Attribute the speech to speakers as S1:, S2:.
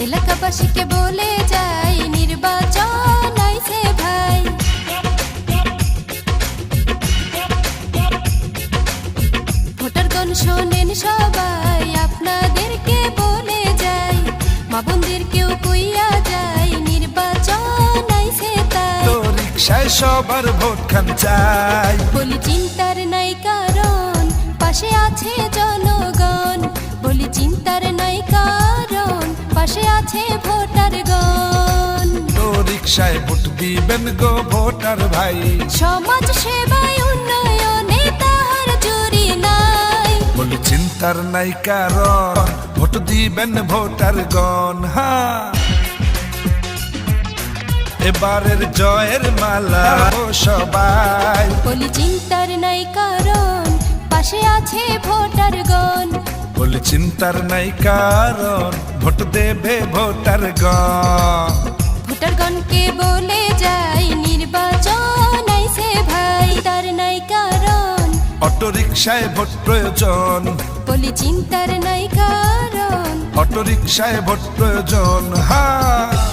S1: এলাকাবাসীকে বলে যাই নির্বাচন আইছে ভাই। ভোটারগণ শোনেন সবাই আপনাদেরকে বলে যাই মা বোনদেরকেও কইয়া যাই নির্বাচন আইছে তাই।
S2: রিক্সায় সবার ভোট খান চাই।
S1: বলি চিন্তার নাই কারণ পাশে আছে পাশে আছে ভোটার গণ।
S2: তো রিক্সায় ভোট দিবেন গো ভোটার ভাই।
S1: সমাজ সেবায় উন্নয়নে তাহার জুরি নাই।
S2: বলে চিন্তার নাই কারণ ভোট দিবেন ভোটার গণ হ্যাঁ এবারের জয়ের মালা সবাই।
S1: বলি চিন্তার নাই কারণ পাশে আছে ভোটার
S2: চিন্তার নাই কারণ ভোট দেবে ভোটার গণ।
S1: ভোটার গণকে বলে যাই নির্বাচন আইছে ভাই তার নাই কারণ।
S2: অটো রিক্সায় ভোট প্রয়োজন।
S1: বলি চিন্তার নাই কারণ।
S2: অটো রিক্সায় ভোট প্রয়োজন হ্যাঁ